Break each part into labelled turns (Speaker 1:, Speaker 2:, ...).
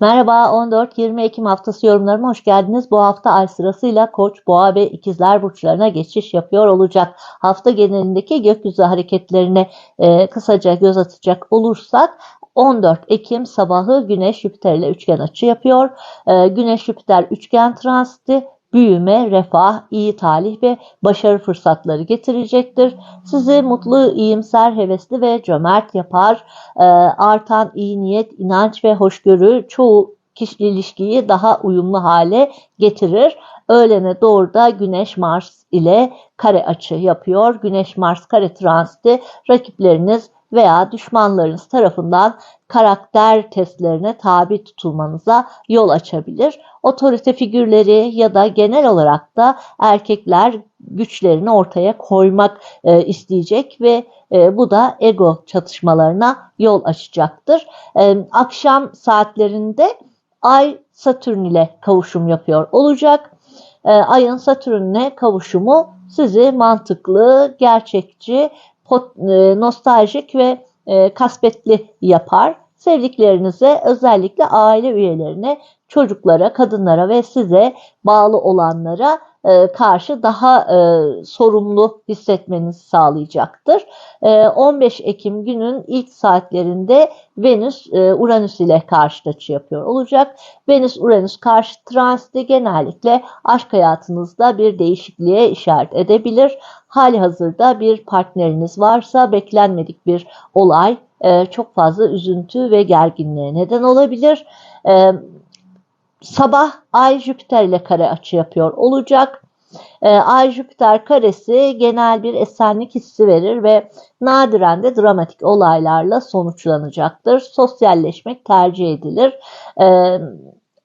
Speaker 1: Merhaba 14-20 Ekim haftası yorumlarıma hoş geldiniz. Bu hafta ay sırasıyla Koç, Boğa ve İkizler burçlarına geçiş yapıyor olacak. Hafta genelindeki gökyüzü hareketlerine e, kısaca göz atacak olursak 14 Ekim sabahı Güneş Jüpiter ile üçgen açı yapıyor. E, Güneş Jüpiter üçgen transiti büyüme, refah, iyi talih ve başarı fırsatları getirecektir. Sizi mutlu, iyimser, hevesli ve cömert yapar. E, artan iyi niyet, inanç ve hoşgörü çoğu kişi ilişkiyi daha uyumlu hale getirir. Öğlene doğru da Güneş Mars ile kare açı yapıyor. Güneş Mars kare transiti rakipleriniz veya düşmanlarınız tarafından karakter testlerine tabi tutulmanıza yol açabilir. Otorite figürleri ya da genel olarak da erkekler güçlerini ortaya koymak e, isteyecek ve e, bu da ego çatışmalarına yol açacaktır. E, akşam saatlerinde Ay Satürn ile kavuşum yapıyor olacak. E, Ayın Satürn'le kavuşumu sizi mantıklı, gerçekçi, pot, e, nostaljik ve e, kasvetli yapar. Sevdiklerinize özellikle aile üyelerine, çocuklara, kadınlara ve size bağlı olanlara e, karşı daha e, sorumlu hissetmenizi sağlayacaktır. E, 15 Ekim günün ilk saatlerinde Venüs e, Uranüs ile karşı açı yapıyor olacak. Venüs Uranüs karşı transiti genellikle aşk hayatınızda bir değişikliğe işaret edebilir. Hali hazırda bir partneriniz varsa beklenmedik bir olay e, çok fazla üzüntü ve gerginliğe neden olabilir. E, sabah Ay Jüpiter ile kare açı yapıyor olacak. E, Ay Jüpiter karesi genel bir esenlik hissi verir ve nadiren de dramatik olaylarla sonuçlanacaktır. Sosyalleşmek tercih edilir. E,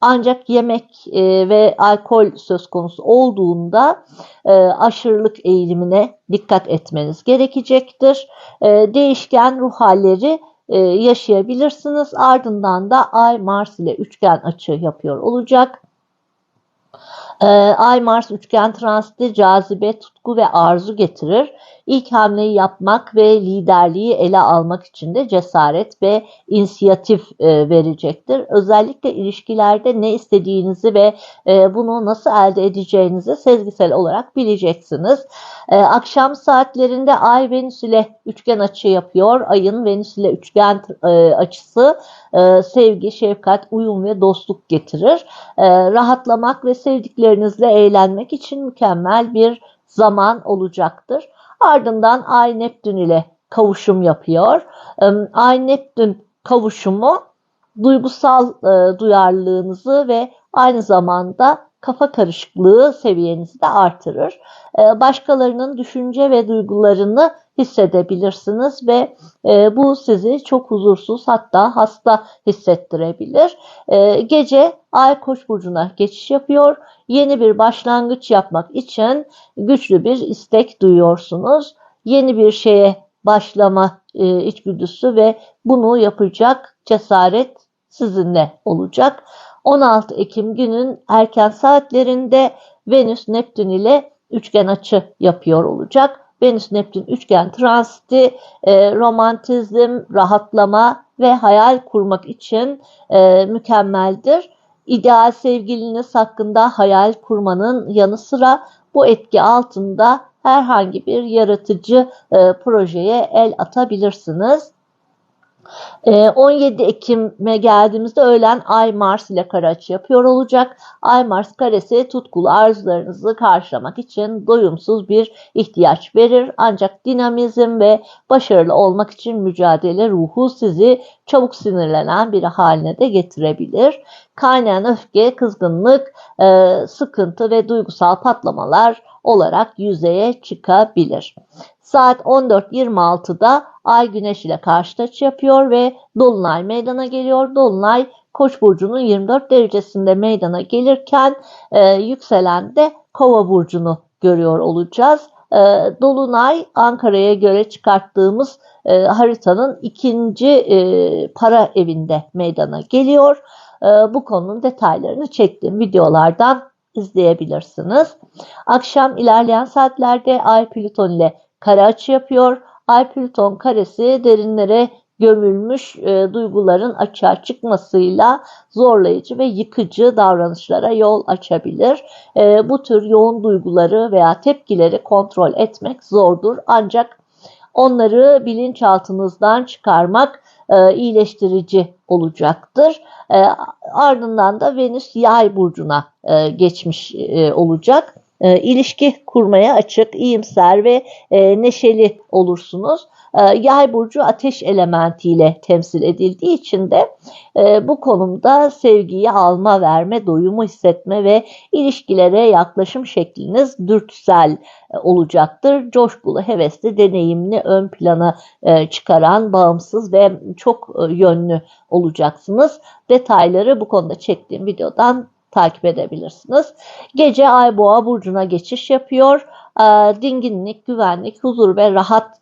Speaker 1: ancak yemek e, ve alkol söz konusu olduğunda e, aşırılık eğilimine dikkat etmeniz gerekecektir. E, değişken ruh halleri e, yaşayabilirsiniz. Ardından da Ay Mars ile üçgen açı yapıyor olacak. E, Ay Mars üçgen transiti cazibe, tutku ve arzu getirir. İlk hamleyi yapmak ve liderliği ele almak için de cesaret ve inisiyatif e, verecektir. Özellikle ilişkilerde ne istediğinizi ve e, bunu nasıl elde edeceğinizi sezgisel olarak bileceksiniz. E, akşam saatlerinde Ay Venüs ile üçgen açı yapıyor. Ayın Venüs ile üçgen açısı sevgi, şefkat, uyum ve dostluk getirir. Rahatlamak ve sevdiklerinizle eğlenmek için mükemmel bir zaman olacaktır. Ardından Ay Neptün ile kavuşum yapıyor. Ay Neptün kavuşumu duygusal e, duyarlılığınızı ve aynı zamanda kafa karışıklığı seviyenizi de artırır. E, başkalarının düşünce ve duygularını hissedebilirsiniz ve e, bu sizi çok huzursuz hatta hasta hissettirebilir. E, gece Ay Koç burcuna geçiş yapıyor. Yeni bir başlangıç yapmak için güçlü bir istek duyuyorsunuz. Yeni bir şeye başlama e, içgüdüsü ve bunu yapacak cesaret sizinle olacak. 16 Ekim günün erken saatlerinde Venüs Neptün ile üçgen açı yapıyor olacak. Venüs Neptün üçgen transiti e, romantizm, rahatlama ve hayal kurmak için e, mükemmeldir. İdeal sevgiliniz hakkında hayal kurmanın yanı sıra bu etki altında herhangi bir yaratıcı e, projeye el atabilirsiniz. 17 ee, Ekim'e geldiğimizde öğlen Ay Mars ile kare açı yapıyor olacak. Ay Mars karesi tutkulu arzularınızı karşılamak için doyumsuz bir ihtiyaç verir. Ancak dinamizm ve başarılı olmak için mücadele ruhu sizi çabuk sinirlenen bir haline de getirebilir. Kaynayan öfke, kızgınlık, e, sıkıntı ve duygusal patlamalar olarak yüzeye çıkabilir. Saat 14.26'da Ay Güneş ile karşı açı yapıyor ve Dolunay meydana geliyor. Dolunay Koç burcunun 24 derecesinde meydana gelirken e, yükselen de Kova burcunu görüyor olacağız. E, Dolunay Ankara'ya göre çıkarttığımız e, haritanın ikinci e, para evinde meydana geliyor. E, bu konunun detaylarını çektiğim videolardan izleyebilirsiniz. Akşam ilerleyen saatlerde Ay Plüton ile kare açı yapıyor. Ay Plüton karesi derinlere gömülmüş e, duyguların açığa çıkmasıyla zorlayıcı ve yıkıcı davranışlara yol açabilir. E, bu tür yoğun duyguları veya tepkileri kontrol etmek zordur ancak onları bilinçaltınızdan çıkarmak e, iyileştirici olacaktır. E, ardından da Venüs yay burcuna e, geçmiş e, olacak. E, ilişki kurmaya açık, iyimser ve e, neşeli olursunuz. E, yay burcu ateş elementiyle temsil edildiği için de e, bu konumda sevgiyi alma, verme, doyumu hissetme ve ilişkilere yaklaşım şekliniz dürtüsel e, olacaktır. Coşkulu, hevesli, deneyimli, ön plana e, çıkaran, bağımsız ve çok e, yönlü olacaksınız. Detayları bu konuda çektiğim videodan takip edebilirsiniz. Gece Ay Boğa burcuna geçiş yapıyor. Dinginlik, güvenlik, huzur ve rahat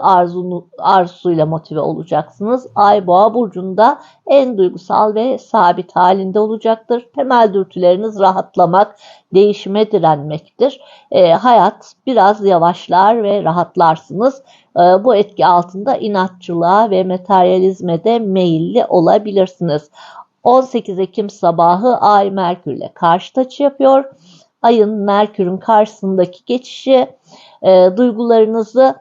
Speaker 1: arzunu, arzusuyla motive olacaksınız. Ay Boğa burcunda en duygusal ve sabit halinde olacaktır. Temel dürtüleriniz rahatlamak, değişime direnmektir. E, hayat biraz yavaşlar ve rahatlarsınız. E, bu etki altında inatçılığa ve materyalizme de meyilli olabilirsiniz. 18 Ekim sabahı Ay Merkürle karşı açı yapıyor. Ayın Merkür'ün karşısındaki geçişi e, duygularınızı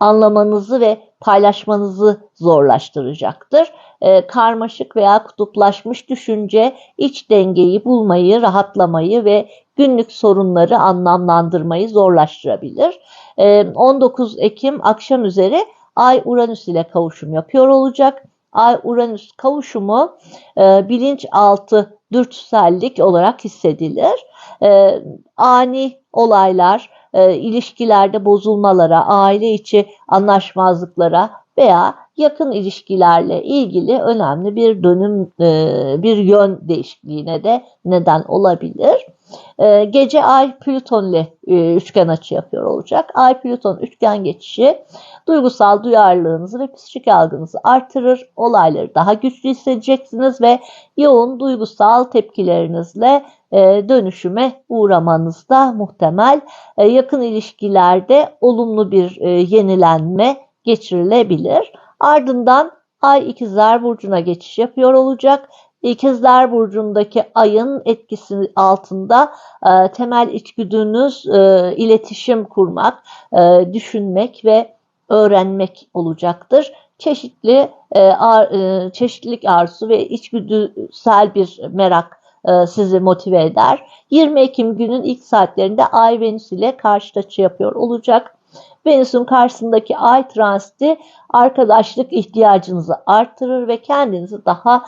Speaker 1: anlamanızı ve paylaşmanızı zorlaştıracaktır. E, karmaşık veya kutuplaşmış düşünce iç dengeyi bulmayı, rahatlamayı ve günlük sorunları anlamlandırmayı zorlaştırabilir. E, 19 Ekim akşam üzeri Ay Uranüs ile kavuşum yapıyor olacak. Ay-Uranüs kavuşumu e, bilinçaltı dürtüsellik olarak hissedilir. E, ani olaylar, e, ilişkilerde bozulmalara, aile içi anlaşmazlıklara veya yakın ilişkilerle ilgili önemli bir dönüm, e, bir yön değişikliğine de neden olabilir. E, gece Ay Plüton ile e, üçgen açı yapıyor olacak. Ay Plüton üçgen geçişi duygusal duyarlılığınızı ve psikik algınızı artırır. Olayları daha güçlü hissedeceksiniz ve yoğun duygusal tepkilerinizle dönüşüme uğramanız da muhtemel. Yakın ilişkilerde olumlu bir yenilenme geçirilebilir. Ardından Ay ikizler burcuna geçiş yapıyor olacak. İkizler burcundaki ayın etkisi altında e, temel içgüdünüz e, iletişim kurmak, e, düşünmek ve öğrenmek olacaktır. Çeşitli e, ar, e, çeşitlilik arzusu ve içgüdüsel bir merak e, sizi motive eder. 20 Ekim günün ilk saatlerinde Ay Venüs ile karşı açı yapıyor olacak. Venüs'ün karşısındaki ay transiti arkadaşlık ihtiyacınızı artırır ve kendinizi daha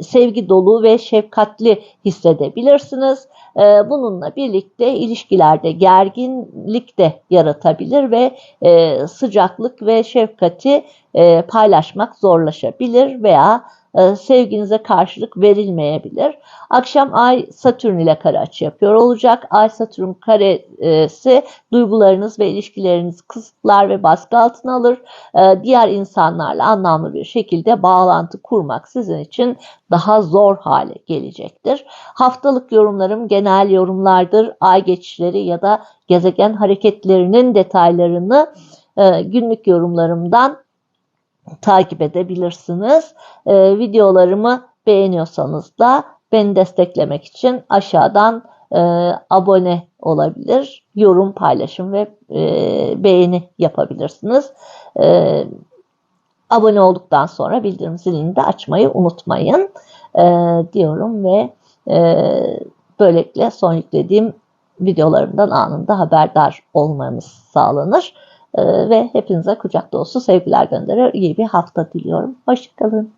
Speaker 1: sevgi dolu ve şefkatli hissedebilirsiniz. Ee, bununla birlikte ilişkilerde gerginlik de yaratabilir ve e, sıcaklık ve şefkati e, paylaşmak zorlaşabilir veya e, sevginize karşılık verilmeyebilir. Akşam Ay Satürn ile kare açı yapıyor olacak. Ay Satürn karesi duygularınız ve ilişkilerinizi kısıtlar ve baskı altına alır. E, diğer insanlarla anlamlı bir şekilde bağlantı kurmak sizin için daha zor hale gelecektir. Haftalık yorumlarım genel yorumlardır. Ay geçişleri ya da gezegen hareketlerinin detaylarını e, günlük yorumlarımdan takip edebilirsiniz. Ee, videolarımı beğeniyorsanız da beni desteklemek için aşağıdan e, abone olabilir, yorum, paylaşım ve e, beğeni yapabilirsiniz. E, abone olduktan sonra bildirim zilini de açmayı unutmayın e, diyorum ve e, böylelikle son yüklediğim videolarımdan anında haberdar olmanız sağlanır. Ee, ve hepinize kucak dolusu sevgiler gönderiyor. İyi bir hafta diliyorum. Hoşçakalın.